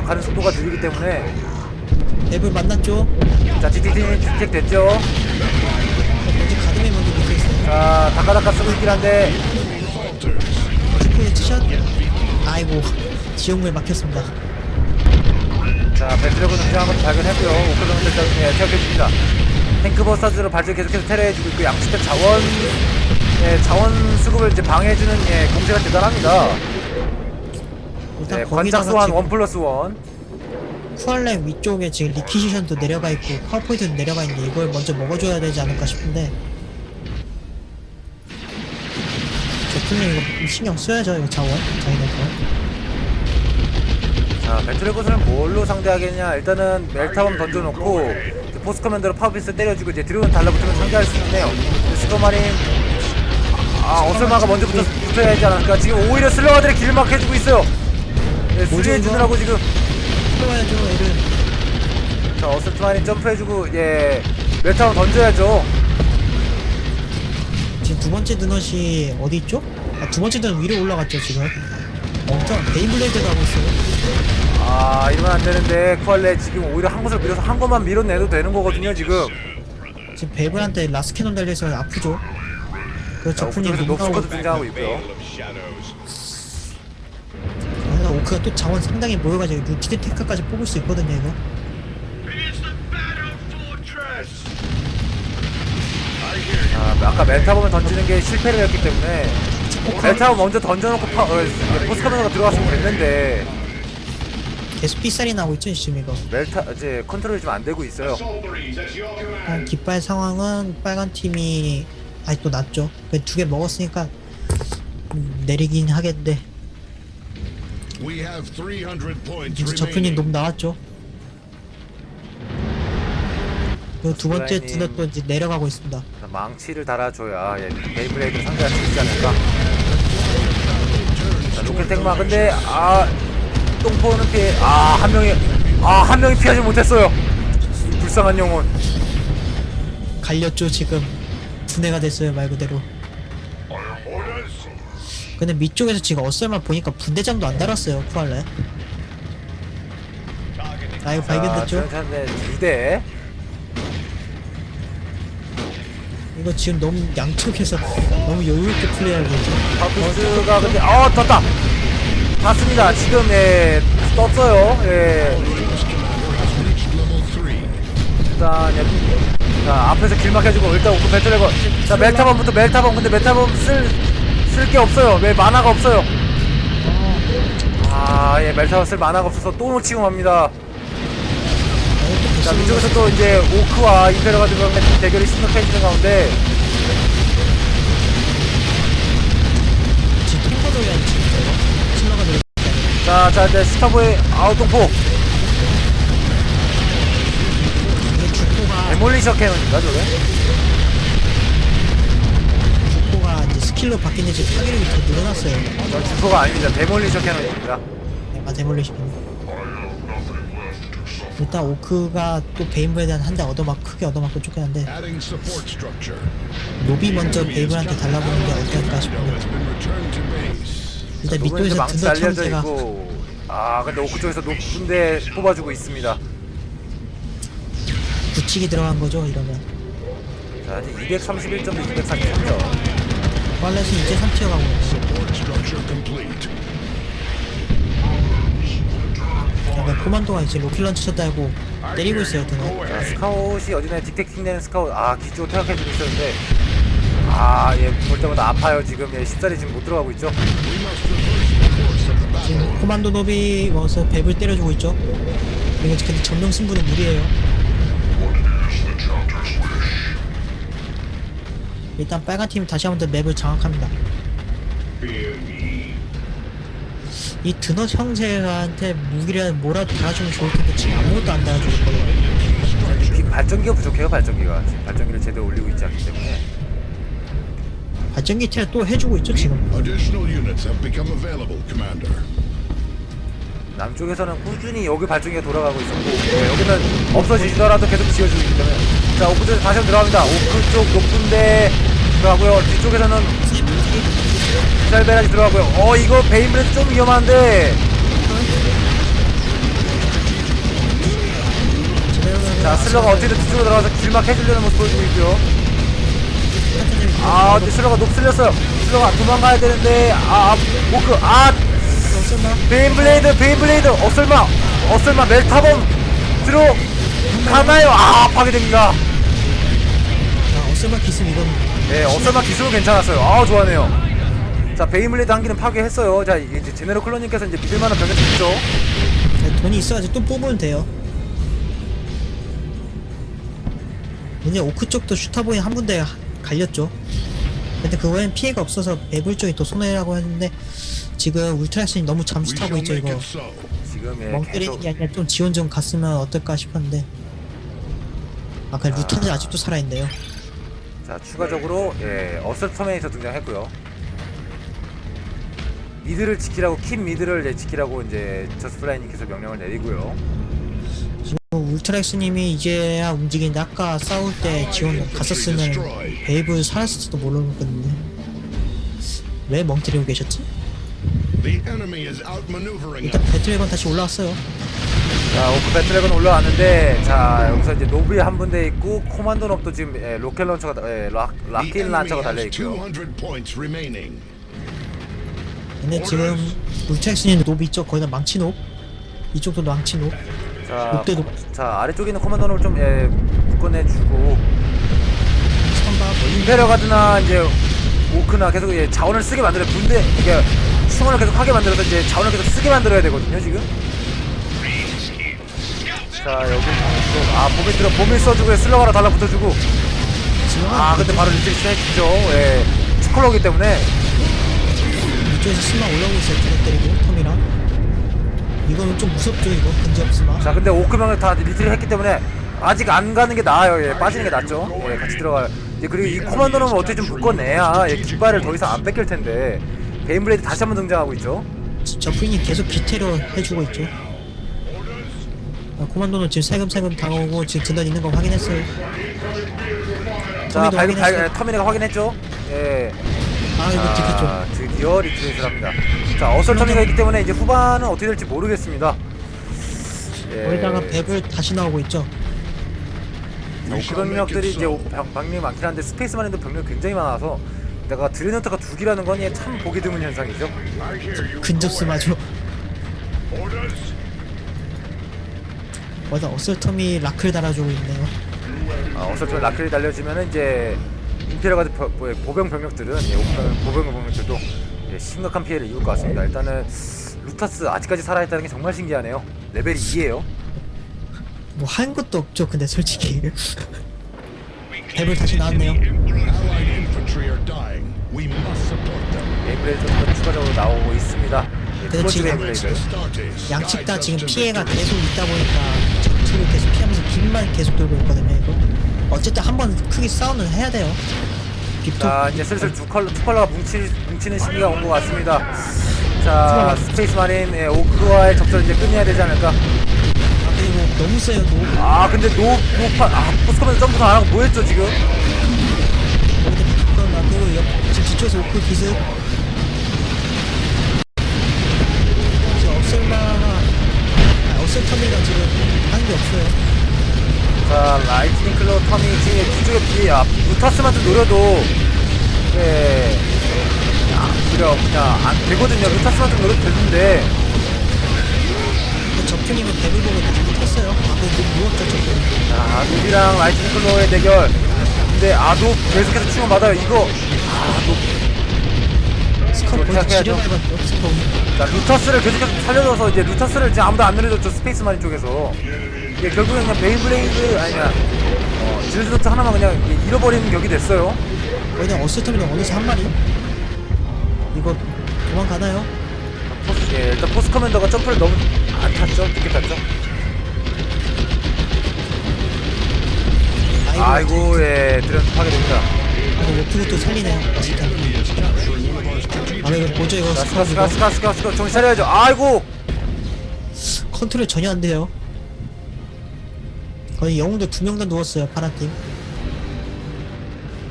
가는 속도가 느리기 때문에 앱을 만났죠? 자 DTT는 디텍 됐죠 먼저 가슴에 먼저 밑에 있어요. 자 다카다카 쓰고 있긴 한데 체크의 티샷. 아이고, 지옥물 막혔습니다. 자 배트레고 등장한 것도 발견했고요 오크정은 일단 예, 태역해줍니다 탱크 버스터즈로 발전 계속해서 테러해주고 있고 양측의 자원 예, 자원 수급을 이제 방해해주는 예, 공세가 대단합니다 일단 네, 거기다가 관짝소환 지금 원 플러스 원 쿠알렘 위쪽에 지금 리퀴시션도 내려가 있고 파워포인트도 내려가 있는데 이걸 먼저 먹어줘야 되지 않을까 싶은데 제품님 이거 신경 써야죠 이거 자원 자기네 거 자, 배틀레고스는 뭘로 상대하겠냐? 일단은 멜타범 던져놓고 이제 포스 커맨더로 파워피스 때려주고 이제 드래곤 달라붙으면 상대할 수 있네요. 스커마린 아 어설마가 먼저 붙어, 붙어야 하지 않을까? 지금 오히려 슬러가들이 길을 막 해주고 있어요. 네, 뭐죠, 수리해 주느라고 지금 풀어야죠 얘를 자 어설트만이 점프해주고 예 멜타범 던져야죠. 지금 두 번째 드넛이 어디 있죠? 아, 두 번째 드넛 위로 올라갔죠 지금 엄청 베인블레이드가 하고 있어요 아 이러면 안 되는데 쿠알레 지금 오히려 한 곳을 밀어서 한 곳만 밀어내도 되는 거거든요 지금. 지금 베이블한테 라스캐논 달려있어서 아프죠 그 오프닝에서 농가고 녹스쿼드 등장하고 있고요. 아, 오크가 또 자원 상당히 모여가지고 루티드 테크까지 뽑을 수 있거든요 이거. 아, 아까 멜타범을 던지는 게 실패를 했기 때문에 멜타범 먼저 던져놓고 파, 어, 포스카메라가 들어갔으면 됐는데. 계속 삐살이 나고 있죠 지금 이거. 멜타 이제 컨트롤이 좀 안 되고 있어요. 일단 깃발 상황은 빨간 팀이 아직도 낮죠. 두 개 먹었으니까 음, 내리긴 하겠는데 We have 300 points 이제 remaining. 너무 나왔죠 그 두 번째. 드넛도 이제 내려가고 있습니다 망치를 달아줘야 예, 베이블레이드 상대할 수 있지 않을까. 자, 로켓 택마 근데 아 똥포는 피해 아한 명이 아 한 명이 피하지 못했어요. 이 불쌍한 영혼. 갈렸죠 지금 분해가 됐어요 말 그대로 근데 밑쪽에서 지금 어설만 보니까 분대장도 안 달았어요 쿠알레 아 이거 발견됐죠? 전차인데 두 대. 이거 지금 너무 양쪽에서 너무 여유있게 플레이하고 있죠 파쿠스가 근데 어 떴다. 탔습니다. 지금 예 떴어요. 예. Level 3. 일단 여기 자 앞에서 길 막혀주고 일단 오크 배틀레고 자 멜타범부터 멜타범 근데 멜타범 쓸 쓸 게 없어요. 왜 만화가 없어요? 아 예 멜타범 쓸 만화가 없어서 또 놓치고 맙니다. 자 위쪽에서 또 이제 오크와 이페러가 들어가면 대결이 심각해지는 가운데 들어 자자 이제 스타보의 아웃동포. 데몰리셔 캐논인가 저게 주포가 이제 스킬로 바뀐 지 파괴력이 더 늘어났어요. 저 주포가 아닙니다. 데몰리셔 캐논입니다. 아 데몰리션 일단 오크가 또 베인브에 대한 한 대 얻어맞고 크게 얻어맞고 structure. 로비 먼저 베이블한테 달라붙는 게 어떨까 base. 일단 알려져 형제가 있고. 아 근데 오크 쪽에서 높은데 뽑아주고 있습니다. 굳히기 들어간 거죠 이러면. 자 이제 231점도 243점 빨렛은 이제 3티어 가고. 약간 코만도가 이제 로킬런치 쳤다 하고 때리고 있어요 드넛 자, 스카웃이 어디나 딕테킹 되는 스카웃. 아 기초 퇴학해주고 있었는데. 아얘볼 때마다 아파요 지금. 예 쉽사리 지금 못 들어가고 있죠. 지금 코만도 노비 와서 뱀을 때려주고 있죠? 이거 근데 점령 승부는 무리예요 일단 빨간 팀이 다시 한번 더 맵을 장악합니다. 이 드넛 형제한테 무기를 뭐라도 달아주면 좋을 텐데 지금 아무것도 안 달아주고 있거든요. 비- 발전기가 부족해요 발전기가. 지금 발전기를 제대로 올리고 있지 않기 때문에. 발전기 테를 또 해주고 있죠 지금. Additional units have become available, Commander. 남쪽에서는 꾸준히 여기 발전기가 돌아가고 있었고 네, 여기는 없어지더라도 계속 지어주고 있기 때문에 자 오크 쪽에서 다시 한번 들어갑니다. 오크 쪽 높은데 들어가고요. 뒤쪽에서는 셀베라지 들어가고요. 어 이거 베인브레드 좀 위험한데. 자 슬러가 어떻게든 뒤쪽으로 들어가서 길막 해주려는 모습 보여주고 있고요. 아 근데 슬러가 높슬렸어요. 슬러가 도망가야 되는데 아 아, 모크 아! 없었나? 베인블레이드 베인블레이드! 어설마 어설마 멜타범 들어 가나요? 아 파괴됩니다 아 어슬마 기습 이건 네 어설마 기술은 괜찮았어요 아 좋아하네요 자 베인블레이드 한 기는 파괴했어요 자 이게 이제 제네럴 클로님께서 이제 믿을만한 병력 있죠 네, 돈이 있어가지고 또 뽑으면 돼요. 이제 오크 쪽도 슈타보이 한 군데 하- 갈렸죠. 근데 그거엔 피해가 없어서 배불 쪽이 더 손해라고 했는데 지금 울트라신이 너무 잠수 타고 있죠 이거. it so. 지금 예, 멍 계속 때리는 게 아니라 좀 지원 좀 갔으면 어떨까 싶었는데 아까 루탄이 아직도 살아있네요. 자 추가적으로 예 어설트 터메이터 등장했고요 미드를 지키라고 킴 미드를 이제 지키라고 이제 저스플라이님께서 명령을 내리고요 지금 울트라엑스님이 이제야 움직이는데 아까 싸울 때 지원 갔었으면 베이브 살았을지도 모르겠는데 왜 멍 때리고 계셨지? 일단 us. 배트웨건 다시 올라왔어요. 자 오크 배틀렉은 올라왔는데 자 여기서 이제 노브이 한 분대 있고 코만도 롭도 지금 예, 로켓 런처가 예, 락, enemy 란처가 달려 있고요. 200 points remaining. 근데 지금 울트렉스님 노브 있죠? 거의 다 망치 노 이쪽도 망치 노 자, 롯데도 자 아래쪽에 있는 코만도 롭좀 예, 묶어내 주고. 선박 임페리어 가드나 이제 오크나 계속 예, 자원을 쓰게 만들어 군대 이게 충원을 계속 하게 만들어서 이제 자원을 계속 쓰게 만들어야 되거든요 지금 자 여기 또 아 보밀 들어 보밀 써주고 슬러가로 달라붙어주고. 아 근데 바로 리트리스 해주죠. 예. 스컬러기 때문에. 이쪽에서 스마 올라오고 있어요. 두대 때리고 톰이랑. 이거는 좀 무섭죠 이거? 근접 스마. 자 근데 오크명을 다 리트리 했기 때문에 아직 안 가는 게 나아요. 예 빠지는 게 낫죠. 예 같이 들어가요 이제 그리고 이 코만도는 어떻게 좀 묶어내야 예, 깃발을 더 이상 안 뺏길 텐데. 베인블레이드 다시 한번 등장하고 있죠. 저프인이 계속 기태로 해주고 있죠. 아, 코만도는 지금 세금세금 당하고 지금 든단 있는 거 확인했어요. 자 터미도 확인했어요. 발 터미네가 확인했죠 예 아 이거. 자, 드디어 리트레이트를 합니다. 자, 어설터미가 있기 때문에 이제 후반은 어떻게 될지 모르겠습니다. 예, 거기다가 벨을 다시 나오고 있죠. 어, 그런 병력들이 이제 오- 병- 병력이 많긴 한데 스페이스만 해도 병력이 굉장히 많아서 내가 드레너트가 두 기라는 건 예, 참 보기 드문 현상이죠. 근접 스마죠. 맞아 어설텀이 라클 달아주고 있네요. 아, 어설터미 라클이 달려지면 이제 임페리어 가드 보- 보- 보병 병력들은 예, 보병 병력들도 예, 심각한 피해를 입을 것 같습니다. 일단은 루타스 아직까지 살아있다는 게 정말 신기하네요. 레벨이 2예요. 뭐 한 것도 없죠. 근데 솔직히 벨을 다시 나왔네요. Allied infantry are dying. We must support them. 베이블레이드 좀 추가적으로 나오고 있습니다. 예, 두 번째 지금- 베이블레이드. Astartes 양측 다 지금 to 피해가 victory. 계속 있다 보니까 전투를 계속 피하면서 빈만 계속 돌고 있거든요. 이거 어쨌든 한 번 크게 싸우는 해야 돼요. 빅토 자 이제 슬슬 두 컬러 투 컬러가 뭉치 뭉치는 시기가 온 것 같습니다. 자 스페이스 마린 예, 오크와의 접전을 이제 끝내야 되지 않을까. 아, 그리고 너무 세요. 노아 근데 노 노파 아 포스커맨 점프도 안 하고 뭐했죠 지금? 거기다 빅토 나 그리고 옆 지금 뒤쪽에서 오크 기습 지금 업셀라가 아, 업셀터미가 지금 하는 게 없어요. 자 라이트닝 클로 터미 지금 뒤쪽에 뒤에 아 루타스만 좀 노려도 예. 야, 그래 그냥 안 되거든요. 루타스만 좀 노려도 되는데 데블 보고 다시 못했어요. 아, 그 누웠죠, 적군. 자 노비랑 라이트닝 클로의 대결. 근데 아도 계속해서 치고 받아요. 이거 스컵 그렇게 거기서 해야죠. 지려밟았죠, 스컵. 자 루타스를 계속해서 살려줘서 이제 루타스를 이제 아무도 안 늘려줬죠 스페이스 마린 쪽에서 이게 결국엔 그냥 베이블레이드 아니야 어, 질드노트 하나만 그냥 이- 잃어버리는 격이 됐어요 거기다 어스터미는 어느새 한 마리. 이거 도망가나요? 포스, 예, 일단 포스 커맨더가 점프를 너무 안 탔죠 늦게 탔죠 아이고 예 드럼 파괴됩니다 아이고, 워프도 살리네요. 어스터미. 아, 이거 보죠, 이거 자 스카 스카. 스카 스카 스카 정신 차려야죠 아이고 컨트롤 전혀 안 돼요. 거의 영웅들 두 명 다 누웠어요, 파란 팀.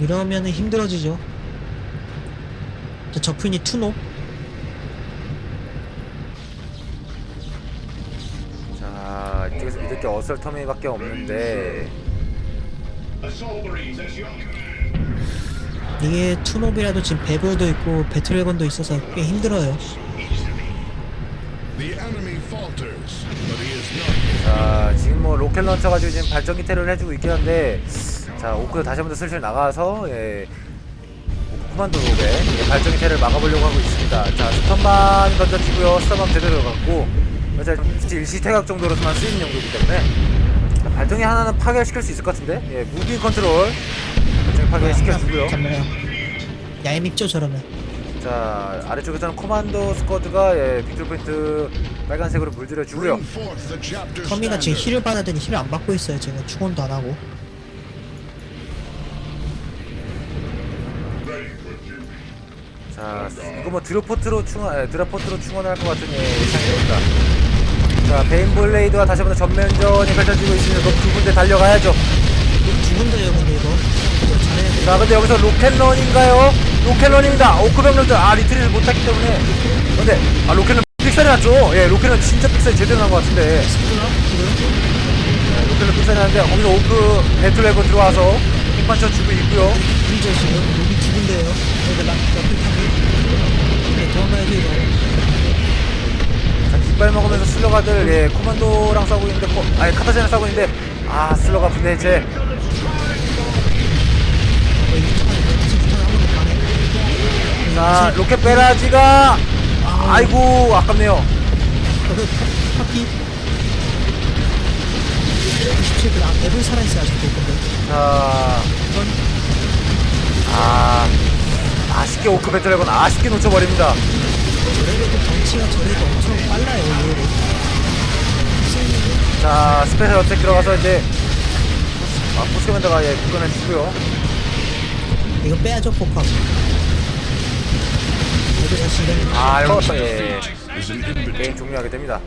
이러면은 힘들어지죠. 자, 적군이 투노. 자 이쪽에서 믿을 게 어설터미밖에 없는데 이게 투노비라도 지금 배브도 있고 배틀웨건도 있어서 꽤 힘들어요. The enemy falters, but he is not. 자 지금 뭐 로켓 런처 가지고 지금 발전기 테러를 해주고 있긴 한데 자 오크 다시 한번 더 슬슬 나가서 예 코만도 롭에 예, 발전기 테러를 막아보려고 하고 있습니다 자 스턴만 던져지고요 스턴만 제대로 갔고 자 일시태각 정도로서만 쓰이는 용도이기 때문에 자, 발전기 하나는 파괴시킬 수 있을 것 같은데 예 무기 컨트롤 발전기 파괴시켜주고요 잡나요? 얄밉죠 저러면. 자 아래쪽에서는 코만도 스쿼드가 예 빅토리 포인트 빨간색으로 물들여 주고요 the chapter 터미가 지금. 힐을 받아더니 힐을 안 받고 있어요. 지금 충원도 안 하고. 자, 이거 뭐 드로포트로 충원, 에, 드라포트로 충원할 것 같은 예, 예상입니다. 자, 베인 블레이드와 다시 한번 전면전이 펼쳐지고 있습니다. 그두 군데 달려가야죠. 죽은데요 근데 이거. 자, 근데 여기서 로켓런인가요? 로켓런입니다. 오크병런들 아 리트리를 못했기 때문에. 근데 아 로켓런 픽살이 났죠. 예, 로켓런 진짜 픽살이 제대로 난 것 같은데. 스프라 지금 네, 로켓런 픽살이 났는데 거기서 오크 배틀웨고 들어와서 킹판쳐 주고 있고요. 이죠 지금 여기 죽은데요. 여기 막 옆에 네, 도망가야죠 이거. 자, 깃발 먹으면서 슬러가들 예, 코만도랑 싸우고 있는데 코, 아니 카타제랑 싸우고 있는데 아 슬러가 분해제 자 로켓 베라지가 아이고 아깝네요 어, 파피. 97분 아 앱을 살아있어요 아직도 근데. 자 이건 아, 아쉽게 오크 배틀레건 아쉽게 놓쳐버립니다 저래도 덩치가 저래도 엄청 빨라요 의외로. 자 스페셜 어택 들어가서 이제 아, 포스커맨더가 예 묶어내주고요 이거 빼야죠 포커. 아 이거 예 invitation. 게임 종료하게 됩니다